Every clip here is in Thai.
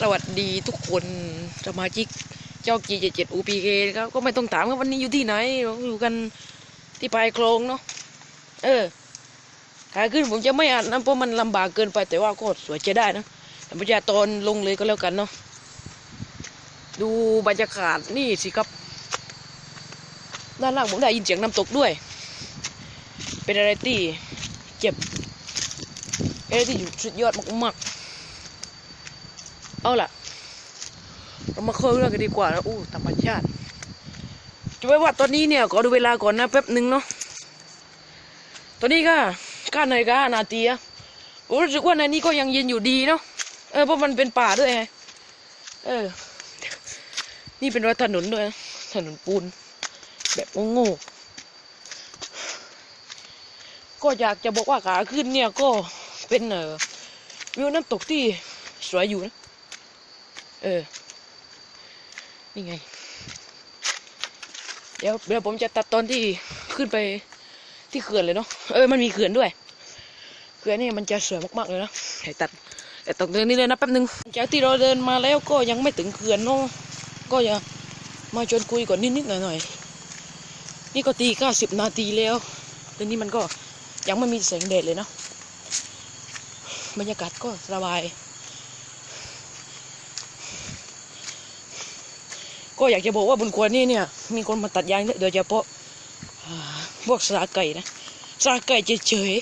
สวัสดีทุกคนสมาชิกเจ้า G77 UPK ครับก็ไม่ต้องถามว่าวันนี้อยู่ที่ไหนเราอยู่กันที่ปลายโคลงเนาะเออขาขึ้นผมจะไม่อ่านนะเพราะมันลำบากเกินไปแต่ว่าก็สวยใช้ได้นะแต่ไม่จะตอนลงเลยก็แล้วกันเนาะดูบรรยากาศนี่สิครับ ด้านล่างผมได้ยินเสียงน้ำตกด้วย เป็นอะไรที่เจ็บอะไรที่อยู่สุดยอดมากๆ เอาล่ะ เรามาเข้าเรื่องกันดีกว่านะอู้ธรรมชาติจะไว้ว่าตอนนี้เนี่ยขอดูเวลาก่อนนะแป๊บหนึ่งเนาะตอนนี้ก็ก้านาฬิกาห้านาทีอะผมรู้สึกว่าในนี้ก็ยังเย็นอยู่ดีเนาะเออเพราะมันเป็นป่าด้วยไงเออ นี่เป็นรถถนนด้วยถนนปูน แบบโง่ๆก็อยากจะบอกว่าขาขึ้นเนี่ยก็เป็นเออวิวน้ำตกที่สวยอยู่นะ เออ นี่ไง เดี๋ยวเดี๋ยวผมจะตัดตอนที่ขึ้นไปที่เขื่อนเลยเนาะ เออ มันมีเขื่อนด้วย เขื่อนนี่มันจะสวยมากๆเลยนะให้ตัดแต่ตรงเดินนี้เลยนะแป๊บนึงจากที่เราเดินมาแล้วก็ยังไม่ถึงเขื่อนเนาะ ก็ย่ามาชวนคุยก่อนนิดๆหน่อยๆ นี่ก็ตีเก้าสิบนาทีแล้วตอนนี้มันก็ยังไม่มีแสงแดดเลยเนาะ บรรยากาศก็สบาย ก็อยากจะบอกว่าบนขวดนี่เนี่ย มีคนมาตัดยางโดยเฉพาะพวกสาไก่นะสาไก่เฉย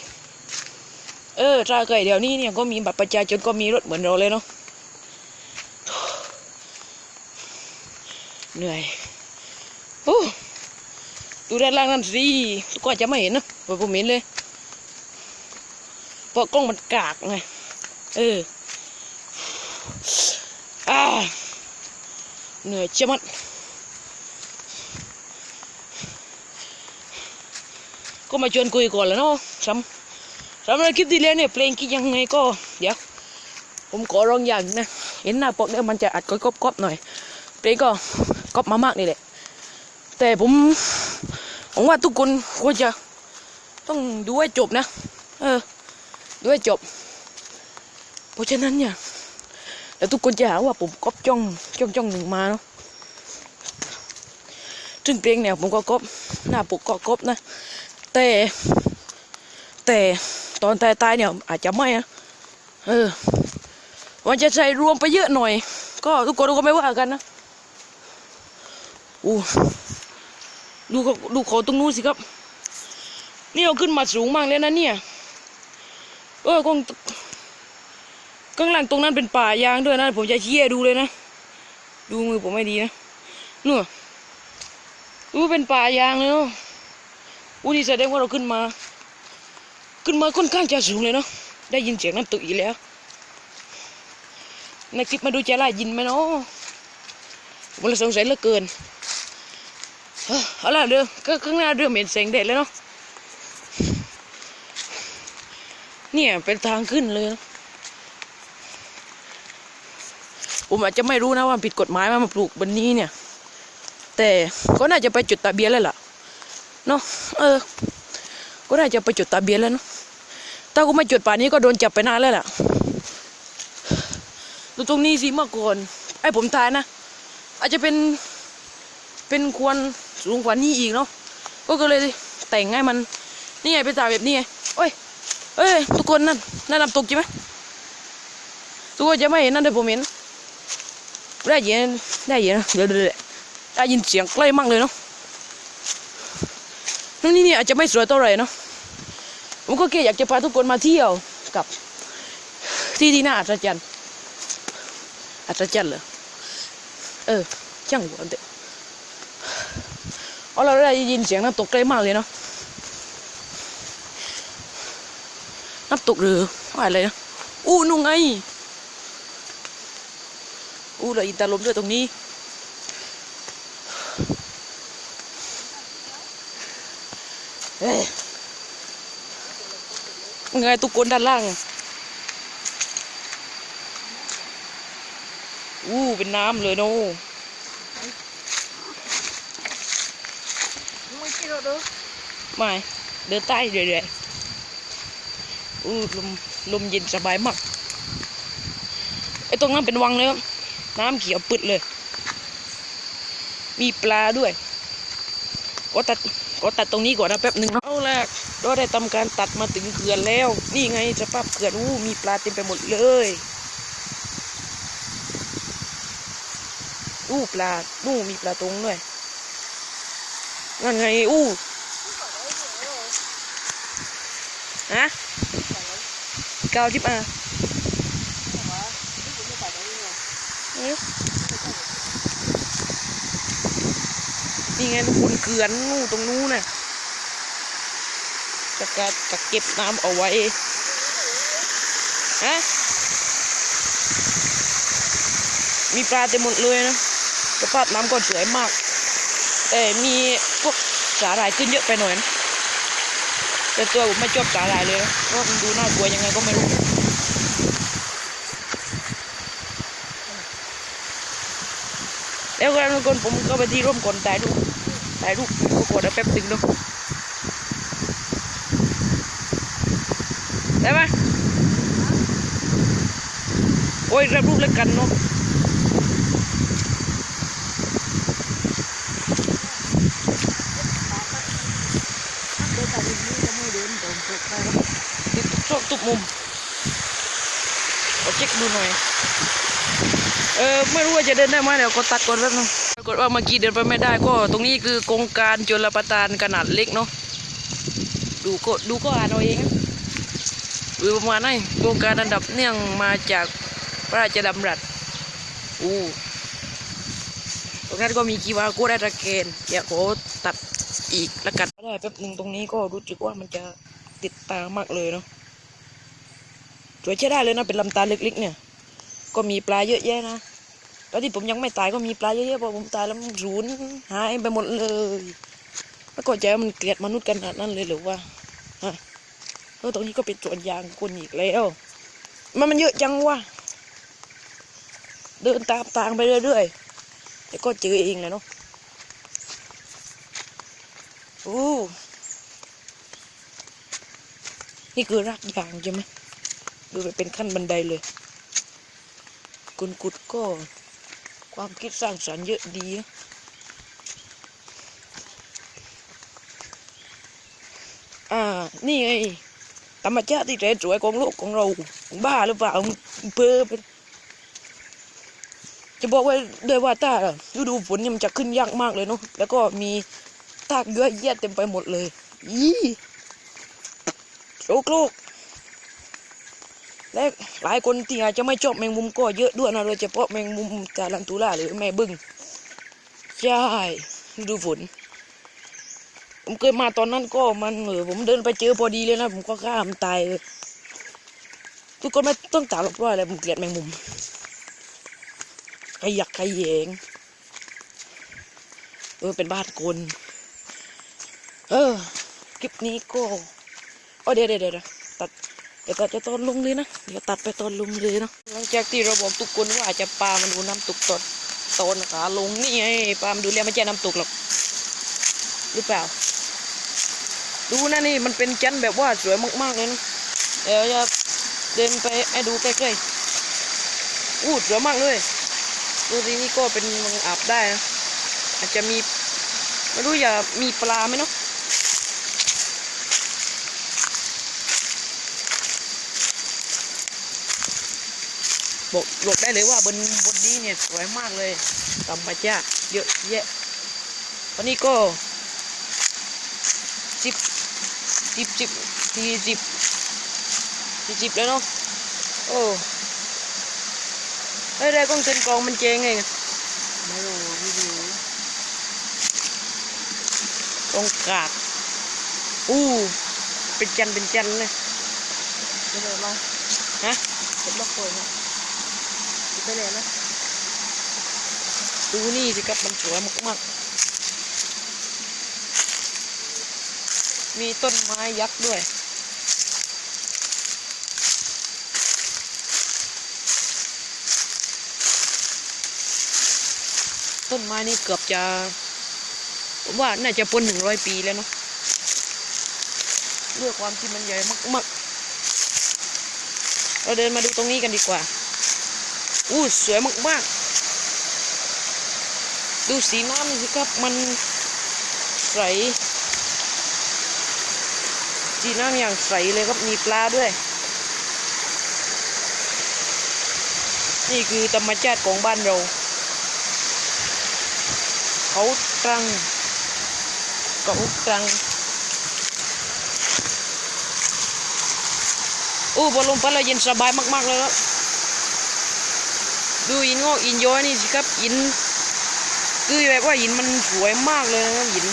ๆเออสาไก่เดี๋ยวนี้เนี่ยก็มีบัตรประชาชนก็มีรถเหมือนเราเลยเนาะเหนื่อยโอ้ดูด้านล่างนั่นสิก็อาจจะไม่เห็นนะผมเห็นเลยเพราะกล้องมันกากไงเอออ่า เหนื่อยจะมัดก็มาชวนคุยก่อนแล้วเนาะสำสำหรับคลิปที่แล้วเนี่ยเพลงคิดยังไงก็เดี๋ยวผมขอร้องอย่างนะ เห็นหน้าปกเนี่ยมันจะอัดก็กบๆหน่อยเพลงก็กอบมามากนี่แหละ แต่ผมผมว่าทุกคนควรจะต้องดูให้จบนะ เออ ดูให้จบ เพราะฉะนั้นเนี่ย แล้วทุกคนจะหาว่าผมก๊อปจ้องจ้องจ้องหนึ่งมาเนาะซึ่งเพลงเนี่ยผมก็ก๊อปหน้าปกก็ก๊อปนะ แต่ แต่ตอนตายตายๆเนี่ย อาจจะไม่นะเออมันจะใส่รวมไปเยอะหน่อย ก็ทุกคนก็ไม่ว่ากันนะอู้ดูเขาดูเขาตรงนู้นสิครับ นี่เราขึ้นมาสูงมากเลยนะเนี่ย เออคง ข้างหลังตรงนั้นเป็นป่ายางด้วยนะผมจะเชี่ยดูเลยนะ ดูมือผมไม่ดีนะนู่นดูเป็นป่ายางเลยเนาะอู้นี่แสดงว่าเราขึ้นมา ขึ้นมาค่อนข้างจะสูงเลยเนาะได้ยินเสียงน้ำตกอีกแล้ว ในคลิปมาดูจะไล่ยินไหมเนาะผมเลยสงสัยเหลือเกินเอาล่ะเด้อก็ข้างหน้าเริ่มเห็นแสงแดดแล้วเนาะเนี่ยเป็นทางขึ้นเลยเนาะ ผมอาจจะไม่รู้นะว่าผิดกฎหมายว่ามาปลูกบนนี้เนี่ย แต่ก็น่าจะไปจุดตะเบียนแล้วล่ะเนาะเออ ก็น่าจะไปจุดตะเบียนแล้วเนาะถ้ากูไม่จุดป่านนี้ก็โดนจับไปนานแล้วล่ะดูตรงนี้สิเมื่อก่อนไอ้ผมทายนะ อาจจะเป็นเป็นควรสูงกว่านี้อีกเนาะก็ก็เลยแต่งให้มัน นี่ไงเป็นตาแบบนี้ไงโอ้ยเอ้ยทุกคนนั่นนั่นน้ำตกใช่ไหมทุกคนจะไม่เห็นนั่นแต่ผมเห็น ได้ยินได้ยินเดี๋ยวเดี๋ยวได้ยินเสียงใกล้มากเลยเนาะนู่นนี่นี่อาจจะไม่สวยเท่าไหร่เนาะผมก็แค่อยากจะพาทุกคนมาเที่ยวกับ ที่ที่น่าอัศจรรย์อัศจรรย์เหรอเออช่างหัวเด็กเอาเราได้ยินเสียงน้ำตกใกล้มากเลยเนาะน้ำตกหรืออะไรนะอู้นู่นไง อู้เราอินตาลมด้วยตรงนี้เอ้ยไงทุกคนด้านล่างอะอู้เป็นน้ำเลยเนาะไม่คิดหรอกเด้อไม่เดินใต้เรื่อยๆอู้ลมลมเย็นสบายมากไอ้ตรงนั้นเป็นวังเลยครับ น้ำเขียวปึดเลย มีปลาด้วย ก็ตัดก็ตัดตรงนี้ก่อนนะแป๊บหนึ่งเนาะเอาละเราได้ทำการตัดมาถึงเขื่อนแล้ว นี่ไงสภาพเขื่อนอู้มีปลาเต็มไปหมดเลยอู้ปลานู่มีปลาตรงด้วยนั่นไงอู้ฮะเกาจิบอะ เอ๊ะนี่ไงทุกคนเขื่อนนู่นตรงนู้นน่ะจะกักักเก็บน้ำเอาไว้ฮะมีปลาเต็มหมดเลยนะสภาพน้ำก็สวยมาก แต่มีพวกสาหร่ายขึ้นเยอะไปหน่อยนะแต่ตัวผมไม่ชอบสาหร่ายเลยนะเพราะมันดูน่ากลัวยังไงก็ไม่รู้ แล้วกันทุกคนผมก็ไปที่ร่มก่อนถ่ายรูปถ่ายรูปก็กดแล้วแป๊บตึงเนาะได้ไหมโอ้ยรับรูปแล้วกันเนาะติดทุกซอกทุกมุมขอเช็คดูหน่อย เออไม่รู้ว่าจะเดินได้ไหมเดี๋ยวก็ตัดก่อนแป๊บนึงปรากฏว่าเมื่อกี้เดินไปไม่ได้ก็ ตรงนี้คือโครงการจลประทานขนาดเล็กเนาะดูก็ดูก็อ่านเอาเองนะดูประมาณนั้นโครงการอันดับเนื่องมาจากพระราชดำรัสอู้ตรงนั้นก็มีกีวาโก้ได้ตะเกนเดี๋ยวขอตัดอีกแล้วกันได้แป๊บหนึ่งตรงนี้ก็รู้สึกว่ามันจะติดตามากเลยเนาะสวยใช้ได้เลยนะเป็นลำตาเล็กๆเนี่ย ก็มีปลาเยอะแยะนะแล้วที่ผมยังไม่ตายก็มีปลาเยอะแยะพอผมตายแล้วมันสูญหายไปหมดเลยแล้วก็ใจมันเกลียดมนุษย์กันขนาดนั้นเลยหรือว่าฮะเออตรงนี้ก็เป็นสวนยางคนอีกแล้ว มันมันเยอะจังวะเดินตามทางไปเรื่อยๆแต่ก็เจอเองแหละเนาะโอ้นี่คือรากยางใช่ไหมดูไปเป็นขั้นบันไดเลย คุณกุดก็ ความคิดสร้างสรรค์เยอะดี อ่า นี่ไง ธรรมชาติที่แท้สวยของโลกของเรา บ้าหรือเปล่าเพ้อไปจะบอกไว้ด้วยว่าถ้าฤดูฝนเนี่ยมันจะขึ้นยากมากเลยเนาะแล้วก็มีทากเยอะแยะเต็มไปหมดเลย อีโชคโลก และหลายคนที่อาจจะไม่ชอบแมงมุมก็เยอะด้วยนะโดยเฉพาะแมงมุมจารันตุล่าหรือแม่บึ้งใช่ดูฝนผมเคยมาตอนนั้นก็มันเออผมเดินไปเจอพอดีเลยนะ ผมก็ฆ่ามันตายเลยทุกคนไม่ต้องถามหรอกว่าอะไรผมเกลียดแมงมุมขยักขยแยงเออเป็นบ้านคนเออคลิปนี้ก็อ๋อเดี๋ยวเดี๋ยวเดี๋ยวตัด เดี๋ยวตัดจะตอนลงเลยนะ เดี๋ยวตัดไปตอนลงเลยเนาะ หลังจากที่เราบอกทุกคนว่าจะปลามันดูน้ำตกตอนตอนขาลงนี่ไงปลามันดูแล้วไม่ใช่น้ำตกหรอก หรือเปล่า ดูนะนี่มันเป็นจันทร์แบบว่าสวยมากๆเลยนะ เดี๋ยวจะเดินไปให้ดูใกล้ๆอู้สวยมากเลยดูสินี่ก็เป็นมืองอาบได้นะ อาจจะมีไม่รู้อย่ามีปลาไหมเนาะ บอกบอกได้เลยว่าบนบนนี้เนี่ยสวยมากเลยธรรมชาติเยอะแยะวันนี้ก็สิบสิบสิบสี่สิบสี่สิบแล้วเนาะโอ้เฮ้ยได้กล้องเต็นกองมันเจงไงไม่รู้วิดีโอกล้องกากอู้เป็นจันเป็นจันเลยไม่ได้มาฮะเป็นล็อกเลยนะ ไปเลยนะ ดูนี่สิครับมันสวยมากๆ มีต้นไม้ยักษ์ด้วยต้นไม้นี่เกือบจะ ผมว่าน่าจะพ้นหนึ่งร้อยปีแล้วเนาะด้วยความที่มันใหญ่มากๆ เราเดินมาดูตรงนี้กันดีกว่า อู้สวยมากๆ ดูสีน้ำสิครับ มันใสสีน้ำอย่างใสเลยครับ มีปลาด้วย นี่คือธรรมชาติของบ้านเรา เขาตรังเขาตรังโอ้บอลลมพัดเราเย็นสบายมาก ๆ เลยครับ ดูหินงอกหินย้อยนี่สิครับหินคือแบบว่าหินมันสวยมากเลยนะครับหิน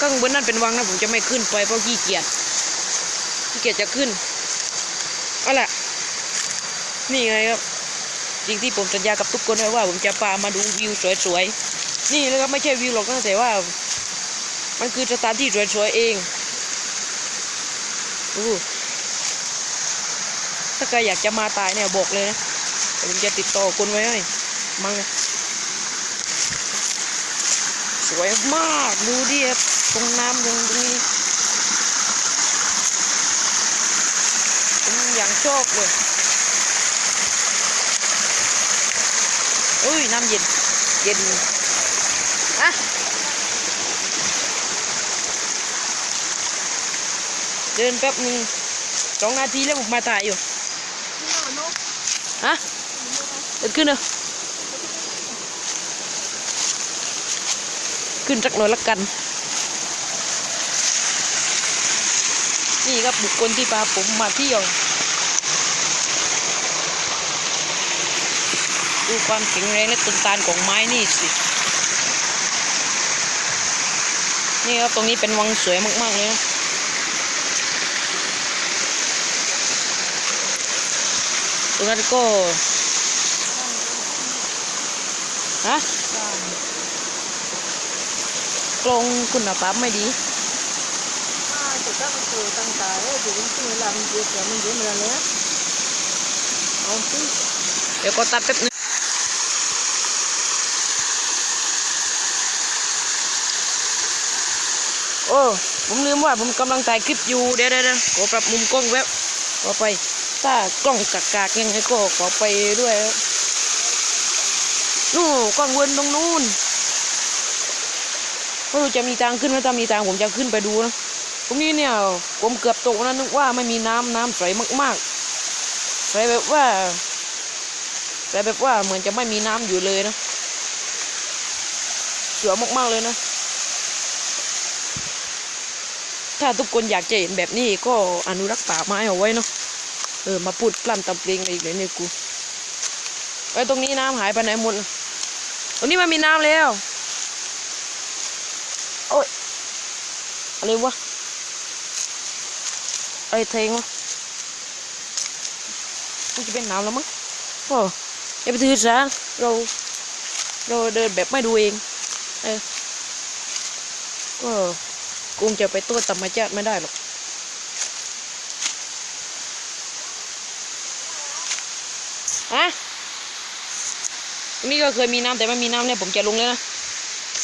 ข้างบนนั่นเป็นวังนะผมจะไม่ขึ้นไปเพราะขี้เกียจขี้เกียจจะขึ้นเอาล่ะนี่ไงครับสิ่งที่ผมสัญญากับทุกคนไว้ว่า ผมจะพามาดูวิวสวยๆนี่นะครับไม่ใช่วิวหรอกนะแต่ว่า มันคือสถานที่สวยๆเองอู้ถ้าใครอยากจะมาตายเนี่ยบอกเลยนะ ผมจะติดต่อคนไว้ให้มังสวยมากดูดิครับตรงน้ำตรงนี้ผมอย่างชอบเลยอุ้ยน้ำเย็น เย็นอะเดินแป๊บหนึงสองนาทีแล้วผมมาถ่ายอยู่ฮะ เดินขึ้นเนอะขึ้นสักหน่อยละกัน นี่ครับบุคคลที่พาผมมาเที่ยวดูความแข็งแรงและต้นตานของไม้นี่สิ นี่ครับตรงนี้เป็นวังสวยมากๆเลยนะตรงนั้นก็ ฮะกลองคุณภาพไม่ดีจะตั้งตัวตั้งตาแล้วถึงที่เราเยอะแต่มันเยอะมาแล้วเอาสิเดี๋ยวก็ตัดแป๊บนึงโอ้ผมลืมว่าผมกำลังถ่ายคลิปอยู่เดี๋ยวเดี๋ยวเดี๋ยวขอปรับมุมกล้องแวบขอไปถ้ากล้องกากๆยังไงก็ขอไปด้วยครับ นู่นกล้องเวินตรงนู้นไม่รู้จะมีทางขึ้นไหมถ้ามีทางผมจะขึ้นไปดูนะตรงนี้เนี่ยผมเกือบตกนะนึกว่าไม่มีน้ำน้ำใสมากๆใสแบบว่าแต่แบบว่าเหมือนจะไม่มีน้ำอยู่เลยนะสวยมากๆเลยนะ ถ้าทุกคนอยากจะเห็นแบบนี้ก็อนุรักษ์ป่าไม้เอาไว้เนาะเออมาพูดปล้ำตำเพลงอะไรอีกเลยเนี่ยกูไอ้ตรงนี้น้ำหายไปไหนหมด น่ะตรงนี้มันมีน้ำแล้ว โอ้ย อะไรวะอะไรเทงวะมันจะเป็นน้ำแล้วมั้งโอ้อย่าไปถือสาเรา เราเดินแบบไม่ดูเอง เออก็คงจะไปตัวธรรมชาติไม่ได้หรอก อะ นี่ก็เคยมีน้ำแต่ไม่มีน้ำเนี่ยผมจะลงแล้วนะ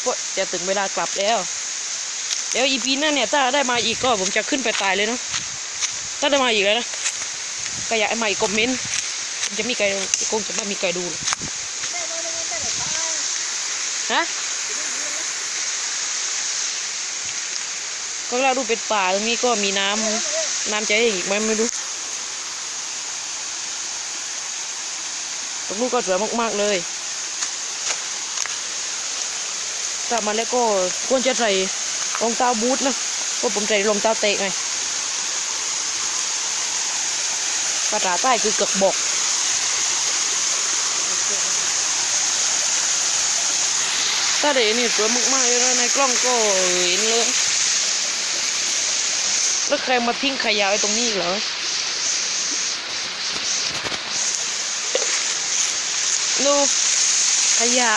เพราะจะถึงเวลากลับแล้วเดี๋ยวอีพีหน้าเนี่ยถ้าได้มาอีกก็ผมจะขึ้นไปตายเลยนะถ้าได้มาอีกแล้วนะก็อยากให้มาอีกคอมเมนต์จะมีใครคงจะไม่มีใครดูหรอกฮะก็เราดูเป็นป่าตรงนี้ก็มีน้ำน้ำใจอีกไหมไม่รู้ตรงนู้นก็สวยมากๆเลย กลับมาแล้วก็ควรจะใส่รองเท้าบูทนะเพราะผมใส่รองเท้าเตะไงภาษาใต้คือเกือกบอกถ้าเดี๋ยวนี่สวยมากๆเลยนะในกล้องก็เห็นเลยแล้วใครมาทิ้งขยะไว้ตรงนี้เหรอดูขยะ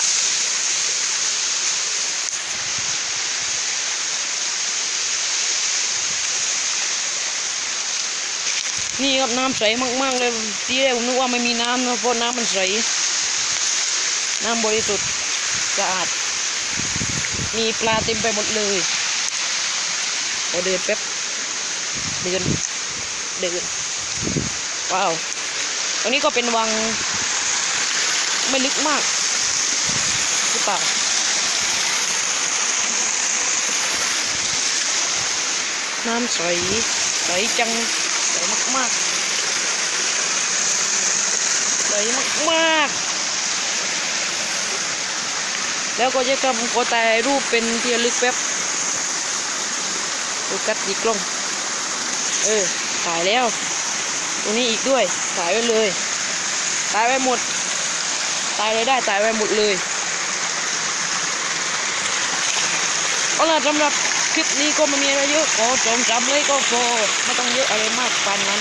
นี่ครับน้ำใสมากๆเลยทีแรกผมนึกว่าไม่มีน้ำนะเพราะน้ำมันใส น้ำบริสุทธิ์สะอาด มีปลาเต็มไปหมดเลยเดินแป๊บเดินเดินว้าวตรงนี้ก็เป็นวังไม่ลึกมากหรือเปล่าน้ำใสใสจัง มากๆใสมากๆ แล้วก็จะทำขอถ่ายรูปเป็นที่ระลึกแป๊บดูกัดดีกล้อง เออถ่ายแล้ว ตรงนี้อีกด้วยถ่ายไว้เลยถ่ายไว้หมดตายเลยได้ตายไว้หมดเลยเอาล่ะสำหรับ คลิปนี้ก็ไม่มีอะไรเยอะขอจงจำเลยก็พอไม่ต้องเยอะอะไรมากปานนั้น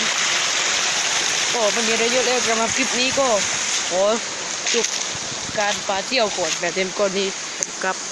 ก็ไม่มีอะไรเยอะแล้วสำหรับคลิปนี้ก็ขอจบการปาเที่ยวก่อนแบบเต็มก้อนนี้ครับ